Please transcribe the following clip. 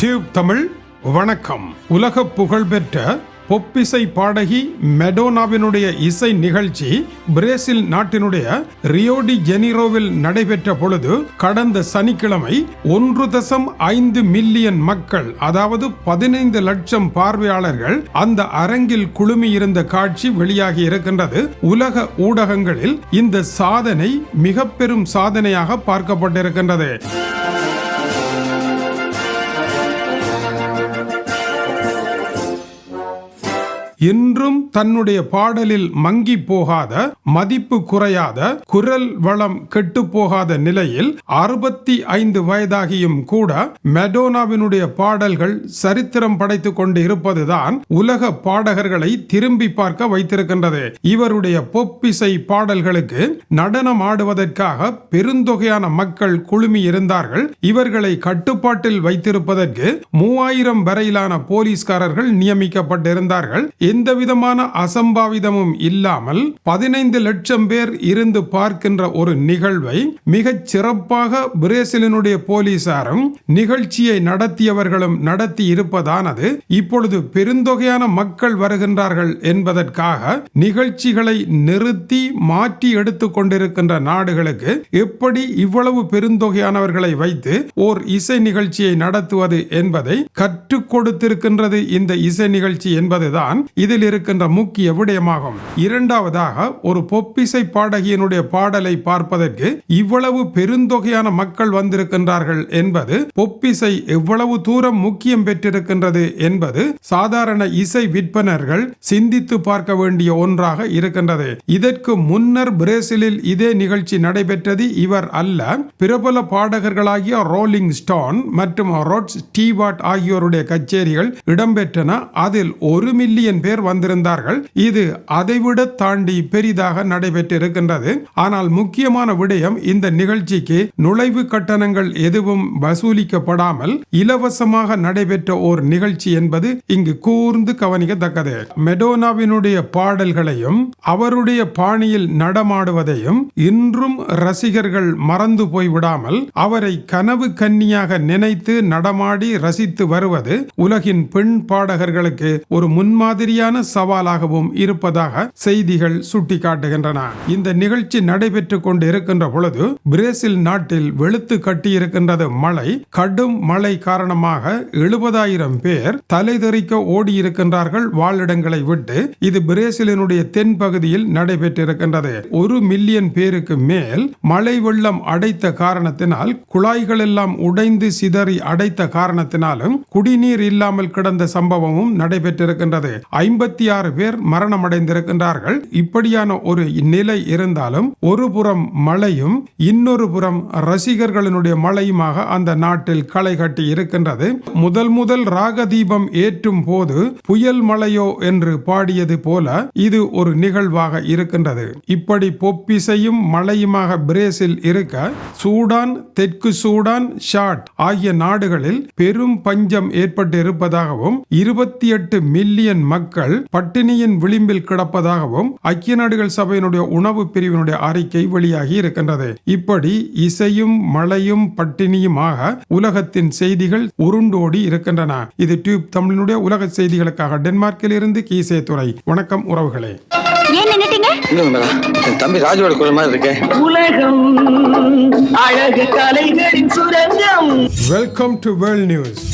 Tube Tamil வணக்கம். உலக புகழ்பெற்ற பொப்பிசை பாடகி மெடோனாவினுடைய இசை நிகழ்ச்சி பிரேசில் நாட்டினுடைய ரியோடி ஜெனிரோவில் நடைபெற்ற பொழுது கடந்த சனிக்கிழமை ஒன்று தசம் ஐந்து மில்லியன் மக்கள் அதாவது பதினைந்து லட்சம் பார்வையாளர்கள் அந்த அரங்கில் குழுமியிருந்த காட்சி வெளியாகி இருக்கின்றது. உலக ஊடகங்களில் இந்த சாதனை மிக பெரும் சாதனையாக பார்க்கப்பட்டிருக்கின்றது. இன்றும் தன்னுடைய பாடலில் மங்கி போகாத மதிப்பு குறையாத குரல் வளம் கெட்டு போகாத நிலையில் அறுபத்தி ஐந்து வயதாகியும் கூட மெடோனாவினுடைய பாடல்கள் சரித்திரம் படைத்துக் கொண்டு இருப்பதுதான் உலக பாடகர்களை திரும்பி பார்க்க வைத்திருக்கின்றது. இவருடைய பொப்பிசை பாடல்களுக்கு நடனம் ஆடுவதற்காக பெருந்தொகையான மக்கள் குழுமி இருந்தார்கள். இவர்களை கட்டுப்பாட்டில் வைத்திருப்பதற்கு மூவாயிரம் வரையிலான போலீஸ்காரர்கள் நியமிக்கப்பட்டிருந்தார்கள். எந்த விதமான அசம்பாவிதமும் இல்லாமல் பதினைந்து லட்சம் பேர் இருந்து பார்க்கின்ற ஒரு நிகழ்வை மிகச் சிறப்பாக பிரேசிலினுடைய போலீசாரும் நிகழ்ச்சியை நடத்தியவர்களும் நடத்தி இருப்பதானது இப்பொழுது பெருந்தொகையான மக்கள் வருகின்றார்கள் என்பதற்காக நிகழ்ச்சிகளை நிறுத்தி மாற்றி எடுத்துக் கொண்டிருக்கின்ற நாடுகளுக்கு எப்படி இவ்வளவு பெருந்தொகையானவர்களை வைத்து ஓர் இசை நிகழ்ச்சியை நடத்துவது என்பதை கற்றுக் கொடுத்திருக்கின்றது இந்த இசை நிகழ்ச்சி என்பதுதான் இதில் இருக்கின்ற முக்கிய விடயமாகும். இரண்டாவதாக ஒரு பொப்பிசை பாடகியினுடைய பாடலை பார்ப்பதற்கு இவ்வளவு பெருந்தொகையான மக்கள் வந்திருக்கின்றார்கள் என்பது பொப்பிசை எவ்வளவு தூரம் முக்கியம் பெற்றிருக்கின்றது என்பது சாதாரண இசை விற்பனர்கள் சிந்தித்து பார்க்க வேண்டிய ஒன்றாக இருக்கின்றது. இதற்கு முன்னர் பிரேசிலில் இதே நிகழ்ச்சி நடைபெற்றது இவர் அல்ல பிரபல பாடகர்களாகிய ரோலிங் ஸ்டோன் மற்றும் ரோட்ஸ் டீவாட் ஆகியோருடைய கச்சேரிகள் இடம்பெற்றன. அதில் ஒரு மில்லியன் பேர் வந்திருந்தார்கள். இது அதைவிட தாண்டி பெரிதாக நடைபெற்றிருக்கின்றது. ஆனால் முக்கியமான விடயம் இந்த நிகழ்ச்சிக்கு நுழைவு கட்டணங்கள் எதுவும் வசூலிக்கப்படாமல் இலவசமாக நடைபெற்ற ஓர் நிகழ்ச்சி என்பது இங்கு கூர்ந்து கவனிக்கத்தக்கது. மெடோனாவினுடைய பாடல்களையும் அவருடைய பாணியில் நடமாடுவதையும் இன்றும் ரசிகர்கள் மறந்து போய்விடாமல் அவரை கனவு கன்னியாக நினைத்து நடமாடி ரசித்து வருவது உலகின் பெண் பாடகர்களுக்கு ஒரு முன்மாதிரி முன்மாதிரியான சவாலாகவும் இருப்பதாக செய்திகள் சுட்டிக்காட்டுகின்றன. இந்த நிகழ்ச்சி நடைபெற்றுக் கொண்டு இருக்கின்ற பொழுது பிரேசில் நாட்டில் வெளுத்து கட்டியிருக்கின்றது மழை. கடும் மழை காரணமாக எழுபதாயிரம் பேர் தலைதெறிக்க ஓடியிருக்கின்றார்கள் வாழிடங்களை விட்டு. இது பிரேசிலினுடைய தென் பகுதியில் நடைபெற்றிருக்கின்றது. ஒரு மில்லியன் பேருக்கு மேல் மழை வெள்ளம் அடைத்த காரணத்தினால் குழாய்கள் எல்லாம் உடைந்து சிதறி அடைத்த காரணத்தினாலும் குடிநீர் இல்லாமல் கிடந்த சம்பவமும் நடைபெற்றிருக்கின்றது. ஐம்பத்தி ஆறு பேர் மரணம் அடைந்திருக்கின்றார்கள் இப்படியான ஒரு நிலை இருந்தாலும் ஒரு புறம் மழையும் இன்னொரு புறம் ரசிகர்களினுடைய மழையுமாக அந்த நாட்டில் களை கட்டி இருக்கின்றது. முதல் முதல் ராக தீபம் ஏற்றும் போது புயல் மழையோ என்று பாடியது போல இது ஒரு நிகழ்வாக இருக்கின்றது. இப்படி பொப்பிசையும் மழையுமாக பிரேசில் இருக்க சூடான் தெற்கு சூடான் ஷாட் ஆகிய நாடுகளில் பெரும் பஞ்சம் ஏற்பட்டு இருப்பதாகவும் இருபத்தி எட்டு மில்லியன் மக்கள் பட்டினியின் விளிம்பில் கிடப்பதாகவும் ஐக்கிய நாடுகள் சபையினுடைய உணவு பிரிவினுடைய அறிக்கை வெளியாகி இருக்கின்றது. இப்படி இசையும் மழையும் பட்டினியுமாக உலகத்தின் செய்திகள் உருண்டோடி இருக்கின்றன. இது டியூப் தமிழினுடைய உலக செய்திகளுக்காக டென்மார்க்கில் இருந்து கீசே துறை வணக்கம் உறவுகளே. தம்பி ராஜோட குரல் மாதிரி இருக்கே. உலகம் அழகு கலைகளின் சுரங்கம். Welcome to world news